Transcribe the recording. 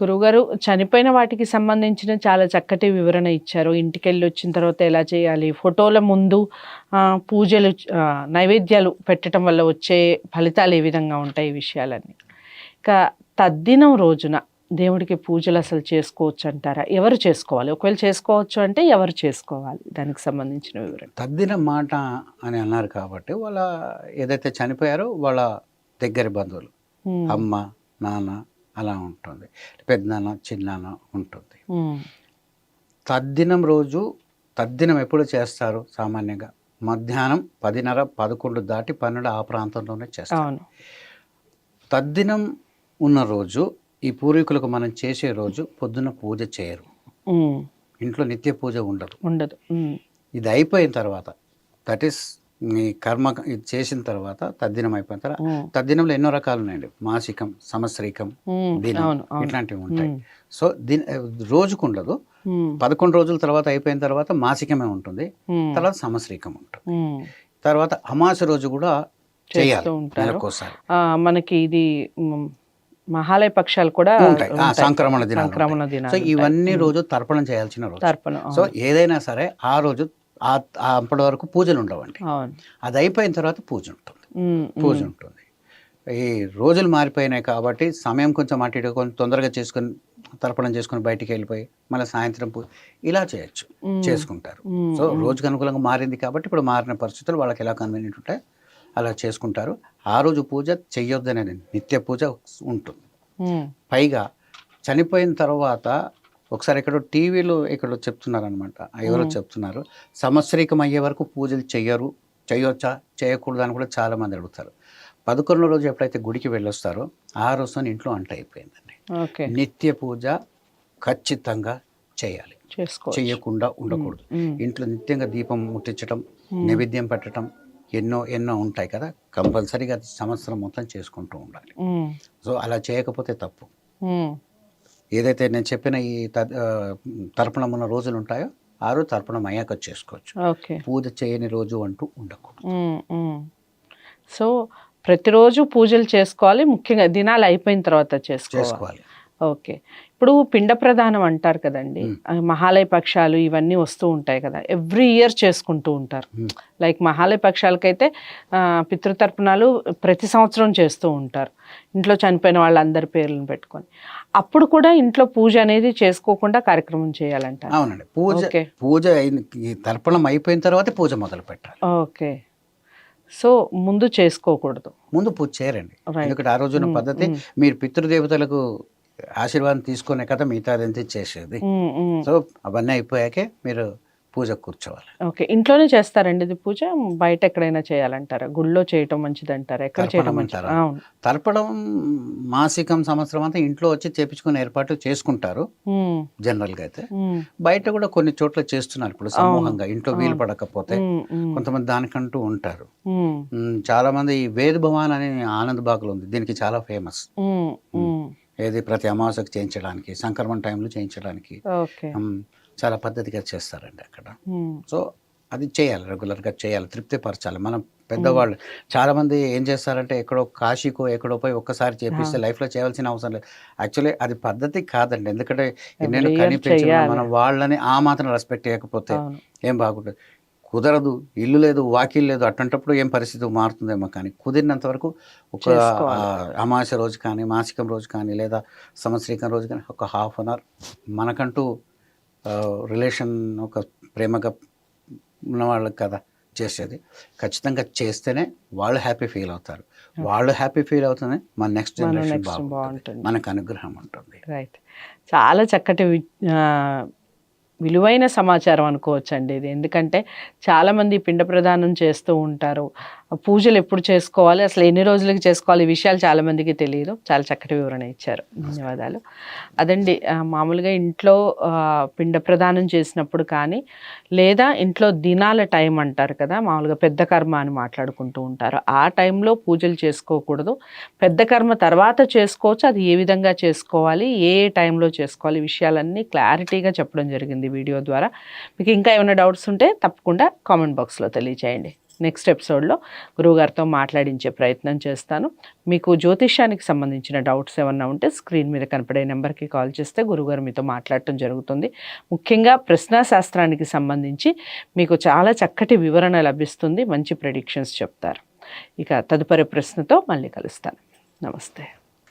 గురువుగారు చనిపోయిన వాటికి సంబంధించిన చాలా చక్కటి వివరణ ఇచ్చారు. ఇంటికి వెళ్ళి వచ్చిన తర్వాత ఎలా చేయాలి? ఫోటోల ముందు పూజలు నైవేద్యాలు పెట్టడం వల్ల వచ్చే ఫలితాలు ఏ విధంగా ఉంటాయి ఈ విషయాలన్నీ? ఇక తద్దినం రోజున దేవుడికి పూజలు అసలు చేసుకోవచ్చు అంటారా? ఎవరు చేసుకోవాలి? ఒకవేళ చేసుకోవచ్చు అంటే ఎవరు చేసుకోవాలి? దానికి సంబంధించిన వివరణ. తద్దిన మాట అని అన్నారు కాబట్టి వాళ్ళ ఏదైతే చనిపోయారో వాళ్ళ దగ్గర బంధువులు. అమ్మ నాన్న అలా ఉంటుంది. పెద్దనాన్న చిన్నాన్న ఉంటుంది. తద్దినం రోజు తద్దినం ఎప్పుడు చేస్తారు సామాన్యంగా? మధ్యాహ్నం పదిన్నర పదకొండు దాటి పన్నెండు ఆ ప్రాంతంలోనే చేస్తారు. అవును. తద్దినం ఉన్న రోజు ఈ పూర్వీకులకు మనం చేసే రోజు పొద్దున పూజ చేయరు. ఇంట్లో నిత్య పూజ ఉండదు. ఉండదు. ఇది అయిపోయిన తర్వాత దట్ ఈస్ మీ కర్మ ఇది చేసిన తర్వాత తద్దినం అయిపోయిన తర్వాత తద్దినంలో ఎన్నో రకాలు ఉన్నాయండి మాసికం సంవత్సరికం ఉమ్, దినం ఇట్లాంటివి ఉంటాయి. సో దీని రోజుకు ఉండదు పదకొండు రోజుల తర్వాత అయిపోయిన తర్వాత మాసికమే ఉంటుంది. తర్వాత సంవత్సరికం ఉంటుంది. తర్వాత అమాస రోజు కూడా చేయాలి. నెలకోసారి మనకి ఇది మహాలయ పక్షాలు కూడా. సంక్రమణ సంక్రమణ. దినాలు సో. ఇవన్నీ. రోజు తర్పణం చేయాల్సిన రోజు. తర్పణం సో. ఏదైనా సరే ఆ రోజు అప్పటి వరకు పూజలు ఉండవండి. అది అయిపోయిన తర్వాత పూజ ఉంటుంది. పూజ ఉంటుంది. ఈ రోజులు మారిపోయినాయి కాబట్టి సమయం కొంచెం అటు ఇటు కొంచెం తొందరగా చేసుకొని తర్పణం చేసుకొని బయటికి వెళ్ళిపోయి మళ్ళీ సాయంత్రం పూజ ఇలా చేయొచ్చు. చేసుకుంటారు. సో రోజుకు అనుకూలంగా మారింది కాబట్టి ఇప్పుడు మారిన పరిస్థితులు వాళ్ళకి ఎలా కన్వీనియంట్ ఉంటాయి అలా చేసుకుంటారు. ఆ రోజు పూజ చెయ్యొద్దనేది నిత్య పూజ ఉంటుంది. పైగా చనిపోయిన తర్వాత ఒకసారి ఎక్కడో టీవీలో ఎక్కడో చెప్తున్నారు అనమాట ఎవరో. చెప్తున్నారు. సంవత్సరికం అయ్యే వరకు పూజలు చెయ్యరు చేయొచ్చా చేయకూడదు అని కూడా చాలా మంది అడుగుతారు. పదకొండో రోజు ఎప్పుడైతే గుడికి వెళ్ళొస్తారో ఆ రోజు ఇంట్లో అంట అయిపోయిందండి. నిత్య పూజ ఖచ్చితంగా చేయాలి. చేసుకో చెయ్యకుండా ఉండకూడదు. ఇంట్లో నిత్యంగా దీపం ముట్టించడం నైవేద్యం పెట్టడం ఎన్నో ఎన్నో ఉంటాయి కదా. కంపల్సరీగా సంవత్సరం మొత్తం చేసుకుంటూ ఉండాలి. సో అలా చేయకపోతే తప్పు. ఏదైతే నేను చెప్పిన ఈ తర్పణం ఉన్న రోజులు ఉంటాయో ఆ రోజు తర్పణం అయ్యాక చేసుకోవచ్చు. పూజ చేయని రోజు అంటూ ఉండకూడదు. సో ప్రతిరోజు పూజలు చేసుకోవాలి. ముఖ్యంగా దినాలు అయిపోయిన తర్వాత చేసుకోవాలి. ఓకే. ఇప్పుడు పిండ ప్రధానం అంటారు కదండి. మహాలయ పక్షాలు ఇవన్నీ వస్తూ ఉంటాయి కదా. ఎవ్రీ ఇయర్ చేసుకుంటూ ఉంటారు. లైక్ మహాలయ పక్షాలకైతే పితృతర్పణాలు ప్రతి సంవత్సరం చేస్తూ ఉంటారు. ఇంట్లో చనిపోయిన వాళ్ళందరి పేర్లను పెట్టుకొని. అప్పుడు కూడా ఇంట్లో పూజ అనేది చేసుకోకుండా కార్యక్రమం చేయాలంటారు. అవునండి. పూజ పూజ అయిన తర్పణం అయిపోయిన తర్వాత పూజ మొదలు పెట్టాలి. ఓకే. సో ముందు చేసుకోకూడదు. ముందు పూజ చేయరండి. ఎందుకంటే ఆ రోజున పద్ధతి. మీరు పితృదేవతలకు ఆశీర్వాదం తీసుకునే కదా మిగతాదంతా చేసేది. సో అవన్నీ అయిపోయాకే మీరు పూజ కూర్చోవాలి. ఓకే. ఇంట్లోనే చేస్తారండి ఇది పూజ? బయట ఎక్కడైనా చేయాలంటారా? గుళ్ళో చేయటం మంచిది అంటారా ఎక్కడ మంచిది? అంటారా? తర్పణం మాసికం సంవత్సరం అంతా ఇంట్లో వచ్చి చేపించుకునే ఏర్పాటు చేసుకుంటారు. ఉమ్, జనరల్గా అయితే. బయట కూడా కొన్ని చోట్ల చేస్తున్నారు ఇప్పుడు సమూహంగా. ఇంట్లో వీలు పడకపోతే కొంతమంది దానికంటూ ఉంటారు. చాలా మంది ఈ వేద భవాన్ అనే ఆనంద్ బాగ్లో ఉంది. దీనికి చాలా ఫేమస్. ఏది ప్రతి అమావాస్యకు చేయించడానికి సంక్రమణ టైంలో చేయించడానికి చాలా పద్ధతిగా చేస్తారండి అక్కడ. సో అది చేయాలి రెగ్యులర్గా చేయాలి తృప్తిపరచాలి. మనం పెద్దవాళ్ళు చాలా మంది ఏం చేస్తారంటే ఎక్కడో కాశీకో ఎక్కడో పోయి ఒక్కసారి చేపిస్తే లైఫ్లో చేయవలసిన అవసరం లేదు. యాక్చువల్లీ అది పద్ధతి కాదండి. ఎందుకంటే నేను కనిపించిన. మనం వాళ్ళని ఆ మాత్రం రెస్పెక్ట్ చేయకపోతే ఏం బాగుంటుంది కుదరదు ఇల్లు లేదు వాకిల్ లేదు అటువంటప్పుడు ఏం పరిస్థితి మారుతుందేమో కానీ కుదిరినంత వరకు ఒక అమావాస్య రోజు కానీ మాసికం రోజు కానీ లేదా సంవత్సరికం రోజు కానీ ఒక హాఫ్ అన్ అవర్ మనకంటూ రిలేషన్ ఒక ప్రేమగా ఉన్న వాళ్ళకి కదా చేసేది. ఖచ్చితంగా చేస్తేనే వాళ్ళు హ్యాపీ ఫీల్ అవుతారు. వాళ్ళు హ్యాపీ ఫీల్ అవుతుంది మన నెక్స్ట్ జనరేషన్ బాగుంటుంది. మనకు అనుగ్రహం ఉంటుంది. రైట్. చాలా చక్కటి విలువైన సమాచారం అనుకోవచ్చండి ఇది. ఎందుకంటే చాలామంది పిండ ప్రదానం చేస్తూ ఉంటారు. పూజలు ఎప్పుడు చేసుకోవాలి? అసలు ఎన్ని రోజులకి చేసుకోవాలి? ఈ విషయాలు చాలామందికి తెలియదు. చాలా చక్కటి వివరణ ఇచ్చారు. ధన్యవాదాలు. అదండి మామూలుగా ఇంట్లో పిండ ప్రదానం చేసినప్పుడు కానీ లేదా ఇంట్లో దినాల టైం అంటారు కదా మామూలుగా పెద్ద కర్మ అని మాట్లాడుకుంటూ ఉంటారు. ఆ టైంలో పూజలు చేసుకోకూడదు. పెద్ద కర్మ తర్వాత చేసుకోవచ్చు. అది ఏ విధంగా చేసుకోవాలి? ఏ టైంలో చేసుకోవాలి? విషయాలన్నీ క్లారిటీగా చెప్పడం జరిగింది వీడియో ద్వారా. మీకు ఇంకా ఏమైనా డౌట్స్ ఉంటే తప్పకుండా కామెంట్ బాక్స్లో తెలియచేయండి. నెక్స్ట్ ఎపిసోడ్లో గురువుగారితో మాట్లాడించే ప్రయత్నం చేస్తాను. మీకు జ్యోతిష్యానికి సంబంధించిన డౌట్స్ ఏమన్నా ఉంటే స్క్రీన్ మీద కనపడే నెంబర్కి కాల్ చేస్తే గురువుగారు మీతో మాట్లాడటం జరుగుతుంది. ముఖ్యంగా ప్రశ్నాశాస్త్రానికి సంబంధించి మీకు చాలా చక్కటి వివరణ లభిస్తుంది. మంచి ప్రెడిక్షన్స్ చెప్తారు. ఇక తదుపరి ప్రశ్నతో మళ్ళీ కలుస్తాను. నమస్తే.